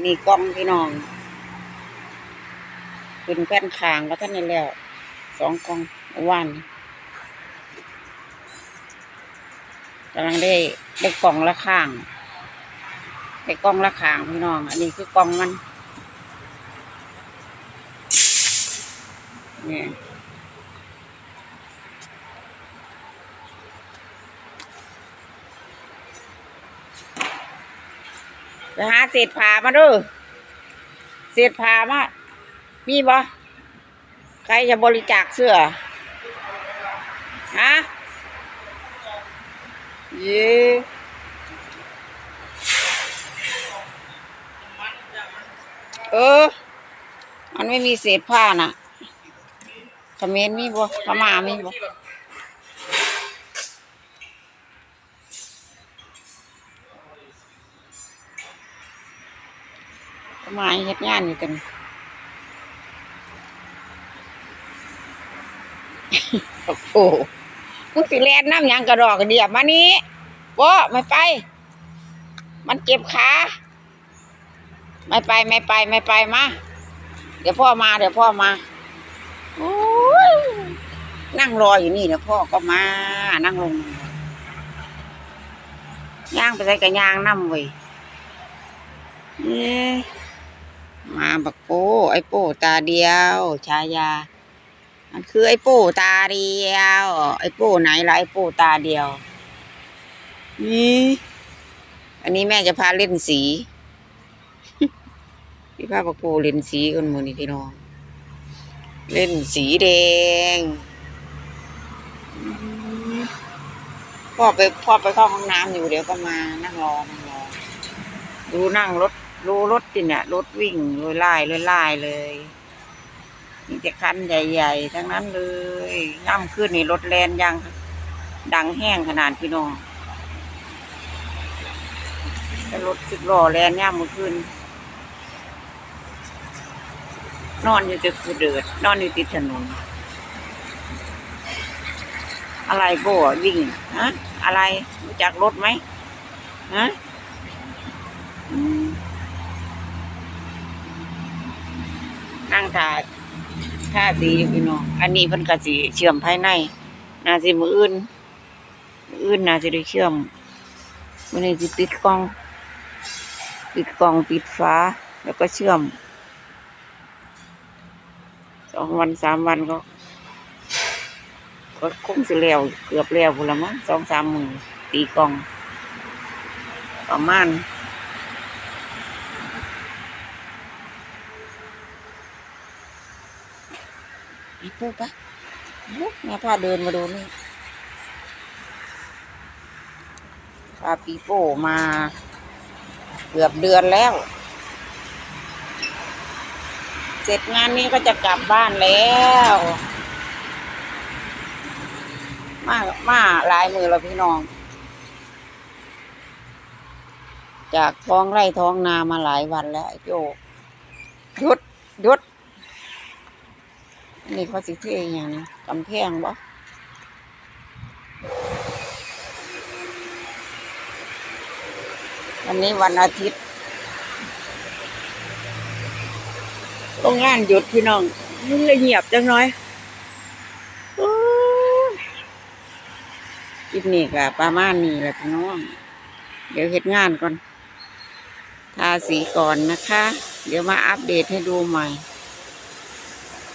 นนี้กล้องพี่น้องเป็นแผ่นคางแล้วท่านนี่แล้วสองกล้องวานกำลังได้ได้กล่องละข้างได้กล้องละข้างพี่น้อง อันนี้คือกล้องมันเนี่ย หาเศษผ้ามาดูเศษผ้ามา มีบ่ใครจะบริจาคเสื้อ ฮะเย่เออ มันไม่มีเศษผ้านะ่ะเขมรมีบ่พม่ามีบ่ ม่าเฮ็ดงานอยู่กันโอ้โหมึงสิแลนน้ำหยังกระดอกกระเดียบมานี้บ่ไม่ไป มันเจ็บขาไม่ไปไม่ไปไม่ไปมาเดี๋ยวพ่อมาเดี๋ยวพ่อมาโอ้ยนั่งรออยู่นี่เดี๋ยวพ่อก็มา นั่งลงย่างไปใส่กระย่างน้ำเว้ยเอ๊ะ มาบักโป้ไอ้โป้ตาเดียว ชายา มันคือไอ้โป้ตาเดียว ไอ้โป้ไหนล่ะไอ้โป้ตาเดียว นี่อันนี้แม่จะพาเล่นสี พี่พาปักโป้เล่นสีคนหมือนี่พี่น้อง เล่นสีแดงพ่อไปพ่อไปเข้าห้องน้ำอยู่เดี๋ยวก็มานั่งรอนั่งรอดูนั่งรถ ดูรถจิเนี่ยรถวิ่งลอยไล่ลอยไล่เลยมีแต่คันใหญ่ๆทั้งนั้นเลยย่ำขึ้นนี่รถแลนยังดังแห้งขนาดพี่น้องแต่รถสิบล้อแลนย่ำเมื่อคืนนอนอยู่จะสุดเดือดนอนอยู่ติดถนน อะไรโบ้อะวิ่งฮะอะไรรู้จักรถไหมฮะม นั่งถ่ายท่าสีอยู่พี่น้อง อันนี้เพิ่นก็สิเชื่อมภายในน่าสิมืออื่นมืออื่นน่าสิได้เชื่อมมื้อนี้สิปิดกล้อง ปิดกล้องปิดฝาแล้วก็เชื่อมสองวันสามวันก็ ก็คงสิแล้วเกือบแล้วพุ่นละมั้งสองสามมือตีกล้อง ประมาณ อีปูปะแม่พาเดินมาดูนี่พาปีโป้มาเกือบเดือนแล้ว เสร็จงานนี้ก็จะกลับบ้านแล้ว มามาหลายมือแล้วพี่น้อง จากท้องไร่ท้องนามาหลายวันแล้วโจหยุดหยุด นี่เขาสิเที่อย่างนี้กำแพงบ่วันนี้วันอาทิตย์โรงงานหยุดพี่น้องนี่เลยเงียบจังน้อยอ้ยคลิปนี้ก็ประมาณนี้แหละพี่น้อง เดี๋ยวเฮ็ดงานก่อน ทาสีก่อนนะคะ เดี๋ยวมาอัปเดตให้ดูใหม่